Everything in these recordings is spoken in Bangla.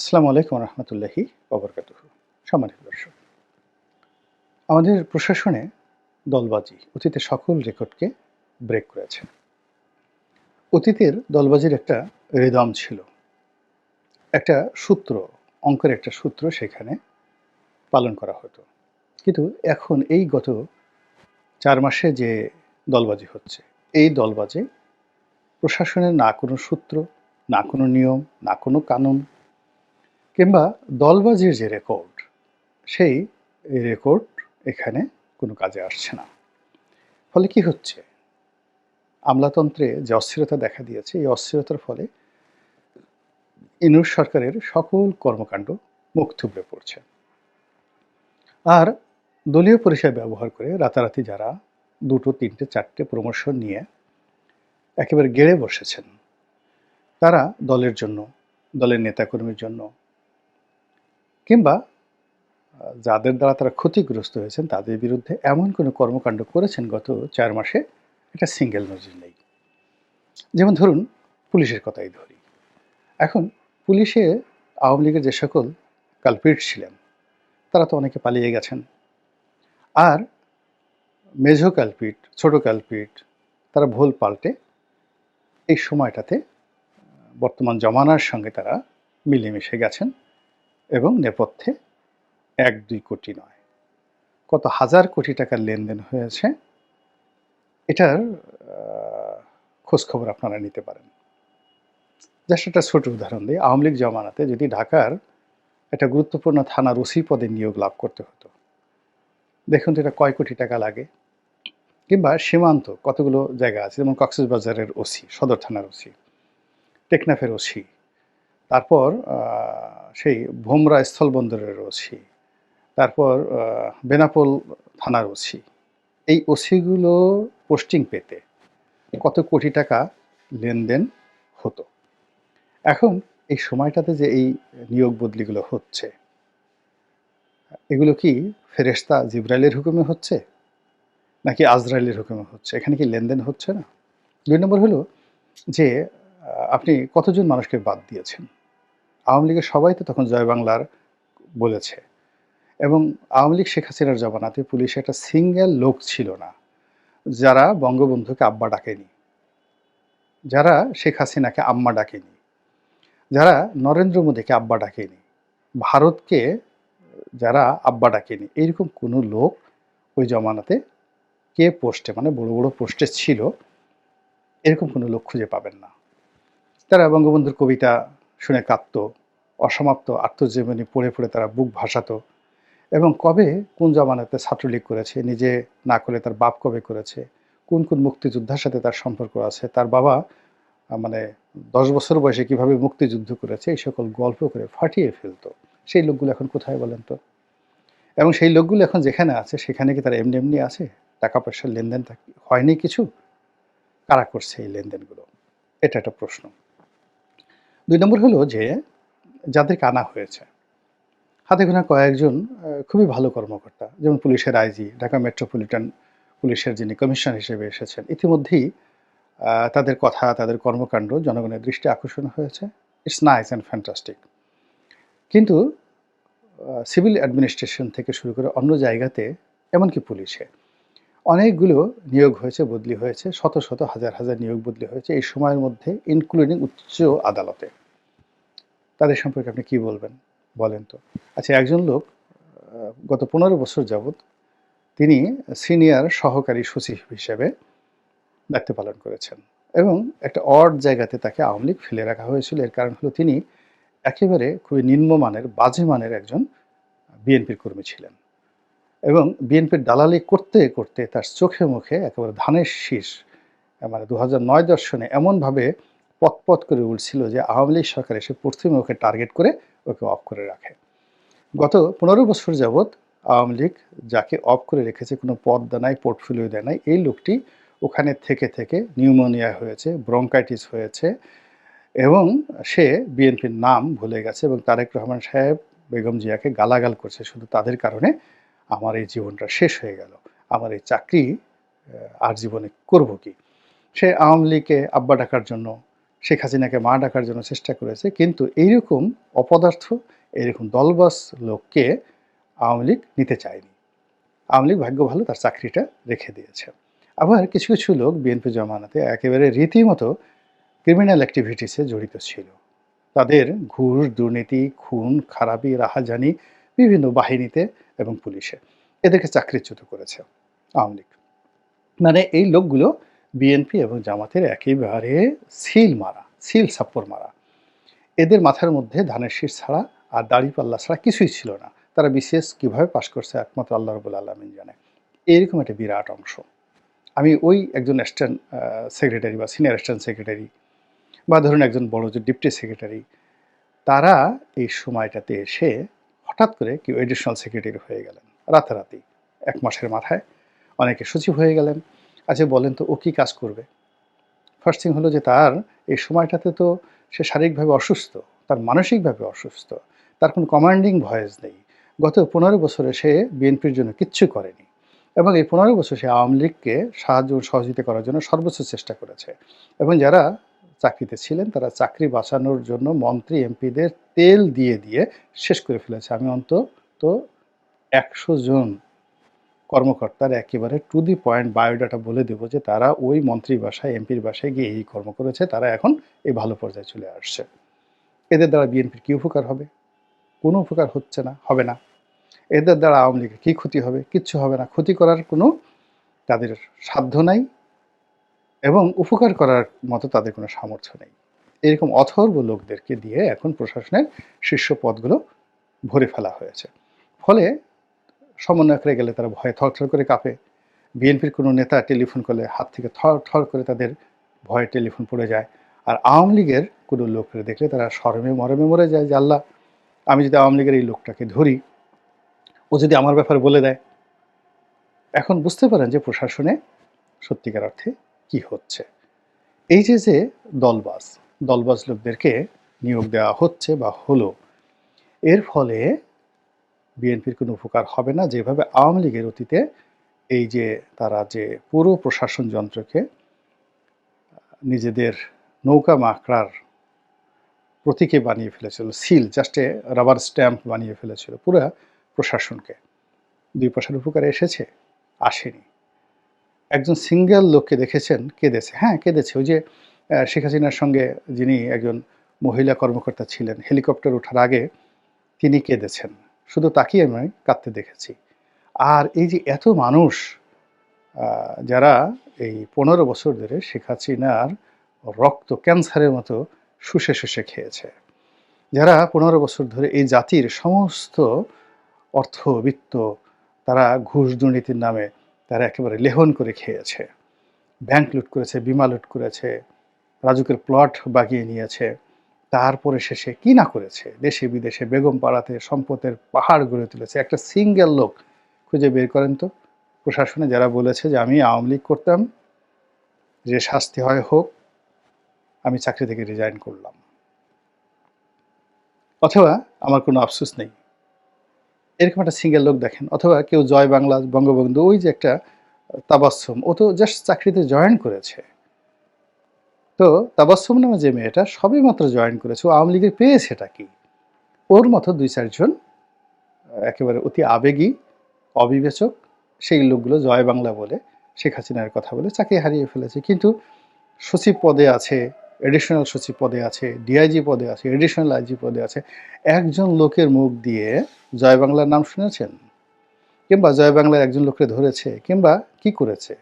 আসসালামু আলাইকুম রহমতুল্লাহি অবরকাত সম্মানিত দর্শক, আমাদের প্রশাসনে দলবাজি অতীতের সকল রেকর্ডকে ব্রেক করেছে। অতীতের দলবাজির একটা রিদম ছিল। একটা সূত্র, অঙ্কের একটা সূত্র সেখানে পালন করা হতো। কিন্তু এখন এই গত চার মাসে যে দলবাজি হচ্ছে, এই দলবাজি প্রশাসনের না কোনো সূত্র, না কোনো নিয়ম, না কোনো কানুন কিংবা দলবাজির যে রেকর্ড সেই রেকর্ড এখানে কোনো কাজে আসছে না। ফলে কি হচ্ছে? আমলাতন্ত্রে যে অস্থিরতা দেখা দিয়েছে, এই অস্থিরতার ফলে ইনুর সরকারের সকল কর্মকাণ্ড মুখ থুবড়ে পড়ছে। আর দলীয় পরিষেবা ব্যবহার করে রাতারাতি যারা দুটো, তিনটে, চারটে প্রমোশন নিয়ে একেবারে গেড়ে বসেছেন, তারা দলের জন্য, দলের নেতাকর্মীর জন্য কিংবা যাদের দ্বারা তারা ক্ষতিগ্রস্ত হয়েছেন, তাদের বিরুদ্ধে এমন কোনো কর্মকাণ্ড করেছেন গত চার মাসে, এটা সিঙ্গেল নজির নেই। যেমন ধরুন, পুলিশের কথাই ধরি। এখন, পুলিশে আওয়ামী লীগের যে সকল কালপিট ছিলেন, তারা তো অনেকে পালিয়ে গেছেন। আর মেঝো কালপিট, ছোট কালপিট, তারা ভুল পাল্টে এই সময়টাতে, বর্তমান জমানার সঙ্গে তারা মিলেমিশে গেছেন। এবং নেপথ্যে এক দুই কোটি নয়। কত হাজার কোটি টাকার লেনদেন হয়েছে, এটার খোঁজখবর আপনারা নিতে পারেন। জাস্ট একটা ছোট উদাহরণ দিই। আওয়ামী লীগ জমানাতে যদি ঢাকার একটা গুরুত্বপূর্ণ থানার ওসি পদে নিয়োগ লাভ করতে হতো, দেখুন তো এটা কয় কোটি টাকা লাগে। কিংবা সীমান্ত কতগুলো জায়গা আছে? যেমন কক্সবাজারের ওসি, সদর থানার ওসি, টেকনাফের ওসি তারপর সেই ভোমরা স্থলবন্দরের ওসি, তারপর বেনাপোল থানার ওসি। এই ওসিগুলো পোস্টিং পেতে কত কোটি টাকা লেনদেন হতো? এখন এই সময়টাতে যে এই নিয়োগ বদলিগুলো হচ্ছে, এগুলো কি ফেরেশতা জিব্রাইলের হুকুমে হচ্ছে, নাকি আজরাইলের হুকুমে হচ্ছে? এখানে কি লেনদেন হচ্ছে না? দুই নম্বর হলো যে আপনি কতজন মানুষকে বাদ দিয়েছেন? আওয়ামী লীগের সবাই তো তখন জয় বাংলার বলেছে। এবং আওয়ামী লীগ শেখ হাসিনার জমানাতে পুলিশে একটা সিঙ্গেল লোক ছিল না, যারা বঙ্গবন্ধুকে আব্বা ডাকেনি, যারা শেখ হাসিনাকে আম্মা ডাকেনি, যারা নরেন্দ্র মোদীকে আব্বা ডাকেনি, ভারতকে যারা আব্বা ডাকেনি এইরকম কোনো লোক ওই জমানাতে কে পোস্টে মানে বড় বড় পোস্টে ছিল, এরকম কোনো লোক খুঁজে পাবেন না। তারা বঙ্গবন্ধুর কবিতা শুনে কাঁদত অসমাপ্ত, আত্মজীবনী পড়ে পড়ে তারা বুক ভাসাতো। এবং কবে, কোন জমানাতে ছাত্রলীগ করেছে, নিজে না করে তার বাপ কবে করেছে, কোন কোন মুক্তিযোদ্ধার সাথে তার সম্পর্ক আছে, তার বাবা মানে দশ বছর বয়সে কীভাবে মুক্তিযুদ্ধ করেছে, এই সকল গল্প করে ফাটিয়ে ফেলতো। সেই লোকগুলো এখন কোথায় বলেন তো? এবং সেই লোকগুলো এখন যেখানে আছে, সেখানে কি তারা এমনি এমনি আছে? টাকা পয়সার লেনদেন হয়নি কিছু? কারা করছে এই লেনদেনগুলো? এটা একটা প্রশ্ন। দুই নম্বর হলো যে যাদেরকে আনা হয়েছে, হাতে গোনা কয়েকজন খুবই ভালো কর্মকর্তা, যেমন পুলিশের আইজি, ঢাকা মেট্রোপলিটন পুলিশের যিনি কমিশনার হিসেবে এসেছেন, ইতিমধ্যেই তাদের কথা, তাদের কর্মকাণ্ড জনগণের দৃষ্টি আকর্ষণ হয়েছে। ইটস নাইস অ্যান্ড ফ্যান্টাস্টিক কিন্তু সিভিল অ্যাডমিনিস্ট্রেশন থেকে শুরু করে অন্য জায়গাতে, এমনকি পুলিশে, অনেকগুলো নিয়োগ হয়েছে, বদলি হয়েছে, শত শত, হাজার হাজার নিয়োগ বদলি হয়েছে, এই সময়ের মধ্যে ইনক্লুডিং উচ্চ আদালতে। তাদের সম্পর্কে আপনি কি বলবেন? বলেন তো। আচ্ছা একজন লোক গত পনেরো বছর যাবৎ তিনি সিনিয়র সহকারী সচিব হিসেবে দায়িত্ব পালন করেছেন এবং একটা অড জায়গাতে তাকে আওয়ামী লীগ ফেলে রাখা হয়েছিল। এর কারণ হলো তিনি একেবারে খুবই নিম্নমানের, বাজে মানের একজন বিএনপির কর্মী ছিলেন এবং বিএনপির দালালি করতে করতে তার চোখে মুখে একেবারে ধানের শীষ মানে দু হাজার নয় দর্শনে এমনভাবে পথপথ করে উঠছিল যে আওয়ামী লীগ সরকার এসে প্রথমে ওকে টার্গেট করে ওকে অফ করে রাখে। গত পনেরো বছর যাবৎ আওয়ামী লীগ যাকে অফ করে রেখেছে, কোনো পদ দেয় নাই পোর্টফোলিও দেয় নাই, এই লোকটি ওখানে থেকে থেকে নিউমোনিয়া হয়েছে ব্রঙ্কাইটিস হয়েছে এবং সে বিএনপির নাম ভুলে গেছে এবং তারেক রহমান সাহেব, বেগম জিয়াকে গালাগাল করছে শুধু তাদের কারণে আমার এই জীবনটা শেষ হয়ে গেল, আমার এই চাকরি আর জীবনে করব কি? সে আওয়ামী লীগকে আব্বা ডাকার জন্য শেখ হাসিনাকে মা ডাকার জন্য চেষ্টা করেছে, কিন্তু এইরকম অপদার্থ, এইরকম দলবাস লোককে আওয়ামী লীগ নিতে চায়নি। আওয়ামী লীগ ভাগ্য ভালো তার চাকরিটা রেখে দিয়েছে। আবার কিছু কিছু লোক বিএনপি জমানাতে একেবারে রীতিমতো ক্রিমিনাল অ্যাক্টিভিটিসে জড়িত ছিল। তাদের ঘুষ, দুর্নীতি, খুন, খারাপি, রাহাজানি বিভিন্ন বাহিনীতে এবং পুলিশে এদেরকে চাকরিচ্যুত করেছে আওয়ামী লীগ। মানে এই লোকগুলো বিএনপি এবং জামাতের একেবারে সিল মারা, সিল সাপ্পর মারা। এদের মাথার মধ্যে ধানের শীষ ছাড়া আর দাড়িপাল্লা ছাড়া কিছুই ছিল না। তারা বিশেষ কীভাবে পাশ করছে একমাত্র আল্লাহ রবুল আলমিন জানে। এরকম একটা বিরাট অংশ। আমি ওই একজন অ্যাসিস্ট্যান্ট সেক্রেটারি বা সিনিয়র অ্যাসিস্ট্যান্ট সেক্রেটারি বা ধরুন একজন বড় যে ডিপটি সেক্রেটারি তারা এই সময়টাতে এসে হঠাৎ করে কেউ এডিশনাল সেক্রেটারি হয়ে গেলেন। রাতারাতি। এক মাসের মাথায় অনেকে সচিব হয়ে গেলেন। আচ্ছা বলেন তো, ও কী কাজ করবে? ফার্স্ট থিং হলো যে তার এই সময়টাতে তো সে শারীরিকভাবে অসুস্থ, তার মানসিকভাবে অসুস্থ, তার কোনো কমান্ডিং ভয়েস নেই। গত পনেরো বছরে সে বিএনপির জন্য কিচ্ছু করেনি এবং এই পনেরো বছর সে আওয়ামী লীগকে সাহায্য সহযোগিতা করার জন্য সর্বোচ্চ চেষ্টা করেছে। এবং যারা চাকরিতে ছিলেন, তারা চাকরি বাঁচানোর জন্য মন্ত্রী এমপিদের তেল দিয়ে দিয়ে শেষ করে ফেলেছে। আমি অন্তত একশো জন কর্মকর্তার একেবারে টু দি পয়েন্ট বায়োডাটা বলে দেবো যে তারা ওই মন্ত্রী বাসায় এমপির বাসায় গিয়ে এই কর্ম করেছে, তারা এখন এই ভালো পর্যায়ে চলে আসছে। এদের দ্বারা বিএনপির কী উপকার হবে? কোনো উপকার হচ্ছে না, হবে না। এদের দ্বারা আওয়ামী লীগের কী ক্ষতি হবে? কিচ্ছু হবে না। ক্ষতি করার কোনো তাদের সাধ্য নাই এবং উপকার করার মতো তাদের কোনো সামর্থ্য নেই। এরকম অথর্ব লোকদেরকে দিয়ে এখন প্রশাসনের শীর্ষ পদগুলো ভরে ফেলা হয়েছে। ফলে সমন্বয়করা গেলে তারা ভয়ে থরথর করে কাঁপে। বিএনপির কোনো নেতা টেলিফোন করলে হাত থেকে থর থর করে তাদের ভয়ে টেলিফোন পড়ে যায়। আর আওয়ামী লীগের কোনো লোককে দেখলে তারা শরমে মরমে মরে যায় যে আল্লাহ, আমি যদি আওয়ামী লীগের এই লোকটাকে ধরি, ও যদি আমার ব্যাপারে বলে দেয়। এখন বুঝতে পারেন যে প্রশাসনে সত্যিকার অর্থে কি হচ্ছে। এই যে যে দলবাজ দলবাজ লোকদেরকে নিয়োগ দেওয়া হচ্ছে বা হলো, এর ফলে বিএনপির কোনো উপকার হবে না। যেভাবে আওয়ামী লীগের অতীতে এই যে তারা যে পুরো প্রশাসন যন্ত্রকে নিজেদের নৌকা মাকড়ার প্রতীকে বানিয়ে ফেলেছিল, সিল জাস্টে রাবার স্ট্যাম্প বানিয়ে ফেলেছিল পুরো প্রশাসনকে। দুই পয়সার উপকারে এসেছে, আসেনি। একজন সিঙ্গেল লোককে দেখেছেন, কেঁদেছে। হ্যাঁ কেঁদেছে। ওই যে শেখ হাসিনার সঙ্গে যিনি একজন মহিলা কর্মকর্তা ছিলেন, হেলিকপ্টার ওঠার আগে তিনি কেঁদেছেন। শুধু তাকেই আমি কাঁদতে দেখেছি। আর এই যে এত মানুষ যারা এই পনেরো বছর ধরে শেখ হাসিনার রক্ত ক্যান্সারের মতো শুষে শুষে খেয়েছে, যারা পনেরো বছর ধরে এই জাতির সমস্ত অর্থ, বিত্ত তারা ঘুষ দুর্নীতির নামে তারা একেবারে লেহন করে খেয়েছে। ব্যাংক লুট করেছে, বিমা লুট করেছে, রাজুকের প্লট বাগিয়ে নিয়েছে। তারপরে শেষে কি না করেছে? দেশে বিদেশে বেগম পাড়াতে সম্পদের পাহাড় গড়ে তুলেছে। একটা সিঙ্গেল লোক খুঁজে বের করেন তো। প্রশাসনে যারা বলেছে যে আমি আওয়ামী লীগ করতাম, যে শাস্তি হয় হোক, আমি চাকরি থেকে রিজাইন করলাম। অথবা আমার কোনো আফসোস নেই। এরকম একটা সিঙ্গেল লোক দেখেন, অথবা কেউ জয় বাংলা, বঙ্গবন্ধু, ওই যে একটা তাবাස්සম ও তো জাস্ট চাকরিতে জয়েন করেছে। তো তাবাස්සম নামে যে মেয়েটা সবে মাত্র জয়েন করেছে, ও আওয়ামী লীগের পেয়েছেটা কি? ওর মতো দুই চারজন, একেবারে অতি আবেগী, অবিবেচক, সেই লোকগুলো জয় বাংলা বলে শেখ হাসিনার কথা বলে চাকরি হারিয়ে ফেলেছে। কিন্তু সচিব পদে আছে এডিশনাল সচিব পদে আছে ডিআইজি পদে আছে এডিশনাল আইজি পদে আছে, একজন লোকের মুখ দিয়ে জয় বাংলার নাম শুনেছেন? কিংবা জয় বাংলার একজন লোককে ধরেছে, কিংবা কি করেছে?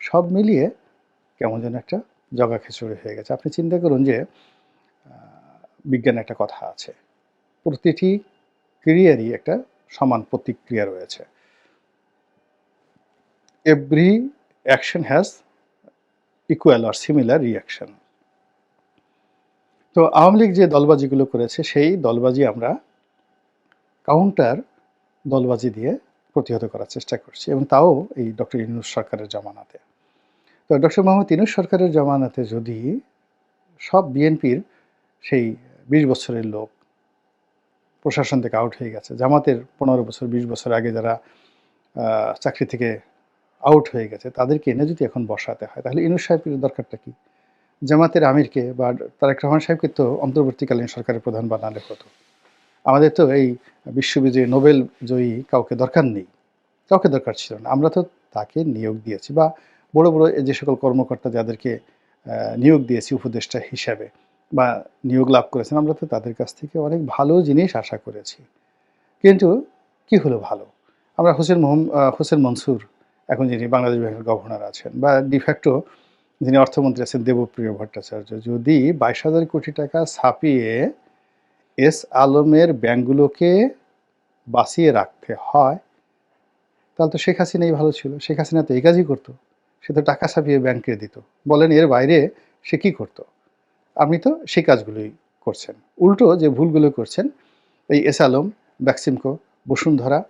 সব মিলিয়ে কেমন যেন একটা জগা খিচুড়ি হয়ে গেছে। আপনি চিন্তা করুন যে বিজ্ঞানে একটা কথা আছে। প্রতিটি ক্রিয়ারই একটা সমান প্রতিক্রিয়া রয়েছে। এভরি অ্যাকশন হ্যাজ ইকুয়াল আর সিমিলার রিয়াকশন তো আওয়ামী লীগ যে দলবাজিগুলো করেছে, সেই দলবাজি আমরা কাউন্টার দলবাজি দিয়ে প্রতিহত করার চেষ্টা করছি এবং তাও এই ডক্টর ইউনুস সরকারের জমানাতে। তো ডক্টর মোহাম্মদ ইউনুস সরকারের জমানাতে যদি সব বিএনপির সেই বিশ বছরের লোক প্রশাসন থেকে আউট হয়ে গেছে, জামাতের পনেরো বছর, বিশ বছর আগে যারা চাকরি থেকে আউট হয়ে গেছে, তাদেরকে এনে যদি এখন বসাতে হয়, তাহলে ইনুস সাহেবের দরকারটা কি? জামাতের আমিরকে বা তারেক রহমান সাহেবকে তো অন্তর্বর্তীকালীন সরকারের প্রধান বানালে হতো। আমাদের তো এই বিশ্ববিজয়ী, নোবেল জয়ী কাউকে দরকার নেই, কাউকে দরকার ছিল না। আমরা তো তাকে নিয়োগ দিয়েছি বা বড় বড় যে সকল কর্মকর্তা যাদেরকে নিয়োগ দিয়েছি উপদেষ্টা হিসাবে বা নিয়োগ লাভ করেছেন, আমরা তো তাদের কাছ থেকে অনেক ভালো জিনিস আশা করেছি। কিন্তু কি হলো ভালো? আমরা হোসেন মোহাম হোসেন মনসুর, এখন যিনি বাংলাদেশ ব্যাংকের গভর্নর আছেন বা ডিফ্যাক্টো যিনি অর্থমন্ত্রী আছেন দেবপ্রিয় ভট্টাচার্য, যদি বাইশ হাজার কোটি টাকা ছাপিয়ে এস আলমের ব্যাংকগুলোকে বাঁচিয়ে রাখতে হয়, তাহলে তো শেখ হাসিনাই ভালো ছিল। শেখ হাসিনা তো এই কাজই করতো। সে তো টাকা ছাপিয়ে ব্যাংকে দিত। বলেন, এর বাইরে সে কি করতো? আপনি তো সেই কাজগুলোই করছেন। উল্টো যে ভুলগুলো করছেন, এই এস আলম, ব্যাক্সিমকো, বসুন্ধরা,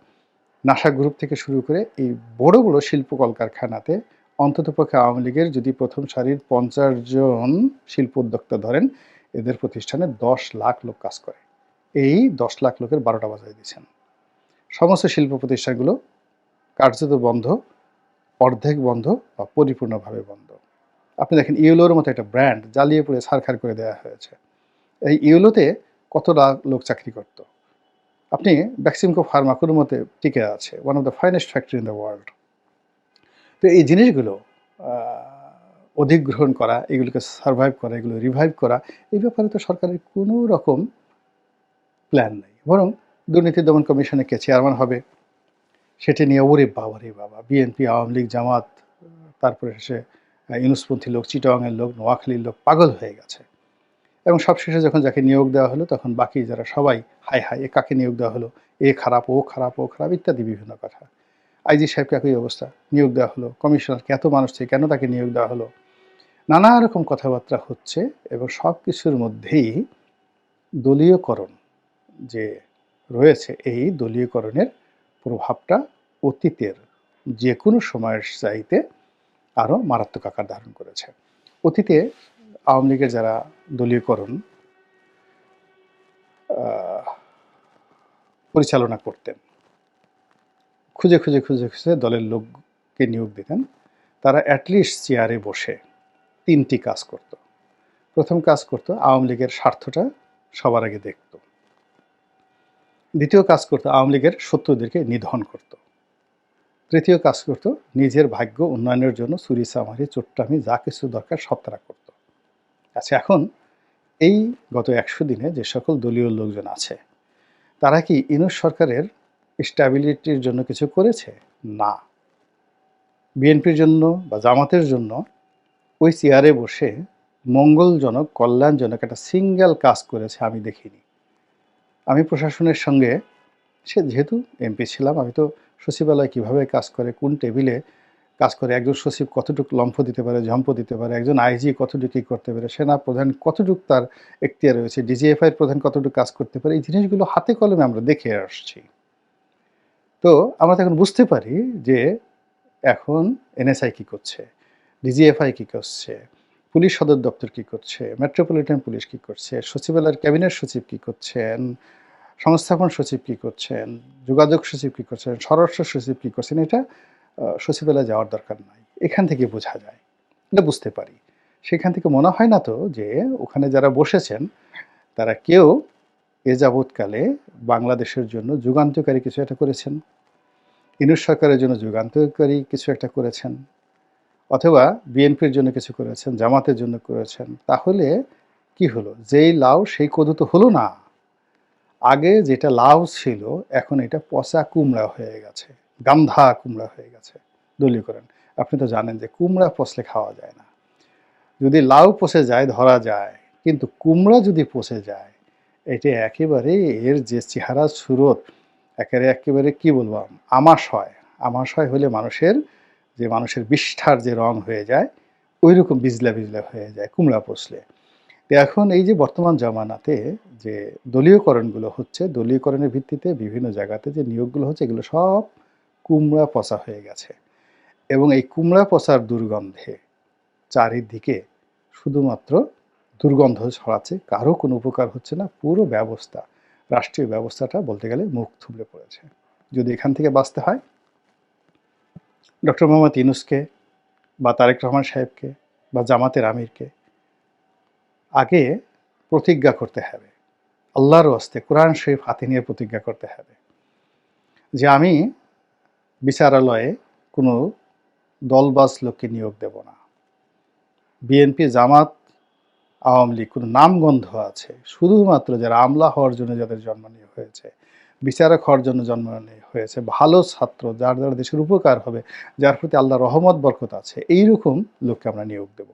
নাসা গ্রুপ থেকে শুরু করে এই বড় বড় শিল্প কলকারখানাতে অন্ততপক্ষে আওয়ামী লীগের যদি প্রথম সারির পঞ্চাশ জন শিল্প উদ্যোক্তা ধরেন, এদের প্রতিষ্ঠানে দশ লাখ লোক কাজ করে। এই দশ লাখ লোকের বারোটা বাজায় দিয়েছেন। সমস্ত শিল্প প্রতিষ্ঠানগুলো কার্যত বন্ধ। অর্ধেক বন্ধ বা পরিপূর্ণভাবে বন্ধ। আপনি দেখেন ইউলোর মতো একটা ব্র্যান্ড জ্বালিয়ে পুড়ে ছারখার করে দেওয়া হয়েছে। এই ইউলোতে কত লাখ লোক চাকরি করত? আপনি ব্যাক্সিমকো ফার্মা কোনো মতে টিকে আছে one of the finest factory in the world তো এই জিনিসগুলো অধিগ্রহণ করা, এগুলোকে সার্ভাইভ করা, এগুলো রিভাইভ করা, এই ব্যাপারে তো সরকারের কোনো রকম প্ল্যান নেই। বরং দুর্নীতি দমন কমিশনে কে চেয়ারম্যান হবে সেটি নিয়ে, ওরে বাবা রে বাবা, বিএনপি, আওয়ামী লীগ, জামাত, তারপরে সে ইউনুসপন্থী লোক চিটাংয়ের লোক, নোয়াখালীর লোক পাগল হয়ে গেছে। এবং সবশেষে যখন যাকে নিয়োগ দেওয়া হলো, তখন বাকি যারা সবাই হাই হাই এ কাকে নিয়োগ দেওয়া হলো? এ খারাপ, ও খারাপ ও খারাপ, ইত্যাদি বিভিন্ন কথা। আইজি সাহেবকে একই অবস্থা, নিয়োগ দেওয়া হলো। কমিশনারকে এত মানুষ থেকে কেন তাকে নিয়োগ দেওয়া হলো? নানা রকম কথাবার্তা হচ্ছে এবং সব কিছুর মধ্যেই দলীয়করণ যে রয়েছে, এই দলীয়করণের প্রভাবটা অতীতের যে কোনো সময়ের চাইতে আরও মারাত্মক আকার ধারণ করেছে। অতীতে আওয়ামী লীগের যারা দলীয়করণ পরিচালনা করতেন, খুঁজে খুঁজে খুঁজে খুঁজে দলের লোককে নিয়োগ দিতেন, তারা অ্যাটলিস্ট চেয়ারে বসে তিনটি কাজ করত। প্রথম কাজ করত আওয়ামী লীগের স্বার্থটা সবার আগে দেখত। দ্বিতীয় কাজ করতো, আওয়ামী লীগের শত্রুদেরকে নিধন করত। তৃতীয় কাজ করত, নিজের ভাগ্য উন্নয়নের জন্য চুরি চামারি, চোট্টামি, যা কিছু দরকার সব তারা করত। আচ্ছা এখন এই গত একশো দিনে যে সকল দলীয় লোকজন আছে, তারা কি ইনুস সরকারের স্ট্যাবিলিটির জন্য কিছু করেছে? না। বিএনপির জন্য বা জামাতের জন্য ওই চেয়ারে বসে মঙ্গলজনক, কল্যাণজনক একটা সিঙ্গেল কাজ করেছে আমি দেখিনি। আমি প্রশাসনের সঙ্গে, সে যেহেতু এমপি ছিলাম, আমি তো সচিবালয় কীভাবে কাজ করে, কোন টেবিলে কাজ করে, একজন সচিব কতটুকু লম্ফ দিতে পারে, ঝম্প দিতে পারে, একজন আইজি কতটুকু কী করতে পারে, সেনা প্রধান কতটুকু তার এখতিয়ার রয়েছে ডিজিএফআই প্রধান কতটুকু কাজ করতে পারে, এই জিনিসগুলো হাতে কলমে আমরা দেখে আসছি। তো আমরা এখন বুঝতে পারি যে এখন এনএসআই কি করছে ডিজিএফআই কি করছে পুলিশ সদর দপ্তর কি করছে? মেট্রোপলিটন পুলিশ কি করছে? সচিবালয়ের ক্যাবিনেট সচিব কি করছেন? সংস্থাপন সচিব কি করছেন? যোগাযোগ সচিব কি করছেন? স্বরাষ্ট্র সচিব কি করছেন? এটা সচিবালয়ে যাওয়ার দরকার নাই। এখান থেকে বোঝা যায়। এটা বুঝতে পারি। সেখান থেকে মনে হয় না তো যে ওখানে যারা বসেছেন, তারা কেউ এ যাবৎকালে বাংলাদেশের জন্য যুগান্তকারী কিছু একটা করেছেন। ইনুস সরকারের জন্য যুগান্তকারী কিছু একটা করেছেন। অথবা বিএনপির জন্য কিছু করেছেন, জামাতের জন্য করেছেন, তাহলে কি হলো? যেই লাউ সেই কদু তো হলো না। আগে যেটা লাউ ছিল, এখন এটা পচা কুমড়া হয়ে গেছে গান্ধা কুমড়া হয়ে গেছে। দলীয়করণ আপনি তো জানেন যে কুমড়া পচলে খাওয়া যায় না। যদি লাউ পচে যায়, ধরা যায়, কিন্তু কুমড়া যদি পচে যায়, এটা একেবারে এর যে চেহারা, সুরত, একেবারে একেবারে কি বলব? আমাশয়। আমাশয় হলে মানুষের যে মানুষের বিষ্ঠার যে রং হয়ে যায় ওই রকম বিজলা বিজলা হয়ে যায়, কুমড়া পচলে তো এখন এই যে বর্তমান জামানাতে যে দলীয়করণগুলো হচ্ছে, দলীয়করণের ভিত্তিতে বিভিন্ন জায়গাতে যে নিয়োগগুলো হচ্ছে, এগুলো সব কুমড়া পচা হয়ে গেছে। এবং এই কুমড়া পচার দুর্গন্ধে চারিদিকে শুধুমাত্র দুর্গন্ধ ছড়াচ্ছে, কারও কোনো উপকার হচ্ছে না, পুরো ব্যবস্থা, রাষ্ট্রীয় ব্যবস্থাটা বলতে গেলে মুখ থুবড়ে পড়েছে। যদি এখান থেকে বাঁচতে হয় ডক্টর মোহাম্মদ ইনুসকে বা তারেক রহমান সাহেবকে বা জামাতের আমিরকে আগে প্রতিজ্ঞা করতে হবে। আল্লাহর হস্তে কোরআন শরীফ হাতে নিয়ে প্রতিজ্ঞা করতে হবে যে আমি বিচারালয়ে কোনো দলবাজ লোককে নিয়োগ দেব না। বিএনপি, জামাত, আওয়ামী লীগ কোনো নামগন্ধ আছে। শুধুমাত্র যারা আমলা হওয়ার জন্য যাদের জন্ম নিয়ে হয়েছে বিচারক হওয়ার জন্য জন্ম হয়েছে ভালো ছাত্র, যার দ্বারা দেশের উপকার হবে, যার প্রতি আল্লাহ রহমত, বরকত আছে। এইরকম লোককে আমরা নিয়োগ দেব।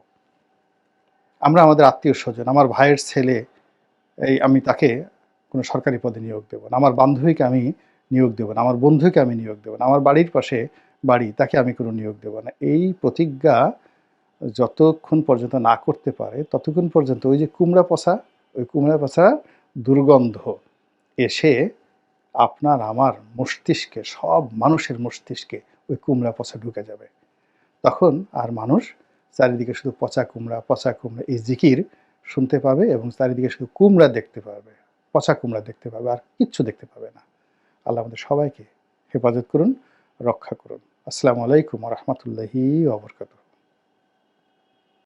আমরা আমাদের আত্মীয় স্বজন, আমার ভাইয়ের ছেলে, এই আমি তাকে কোনো সরকারি পদে নিয়োগ দেবো না। আমার বান্ধবীকে আমি নিয়োগ দেবো না। আমার বন্ধুকে আমি নিয়োগ দেবো না। আমার বাড়ির পাশে বাড়ি, তাকে আমি কোনো নিয়োগ দেবো না। এই প্রতিজ্ঞা যতক্ষণ পর্যন্ত না করতে পারে, ততক্ষণ পর্যন্ত ওই যে কুমড়া পচা, ওই কুমড়া পচা দুর্গন্ধ এসে আপনার, আমার মস্তিষ্কে, সব মানুষের মস্তিষ্কে ওই কুমড়া পচা ঢুকে যাবে। তখন আর মানুষ চারিদিকে শুধু পচা কুমড়া পচা কুমড়া এই জিকির শুনতে পাবে এবং চারিদিকে শুধু কুমড়া দেখতে পাবে, পচা কুমড়া দেখতে পাবে, আর কিচ্ছু দেখতে পাবে না। আল্লাহ আমাদের সবাইকে হেফাজত করুন, রক্ষা করুন। আসসালামু আলাইকুম রহমতুল্লাহি ওবরকাত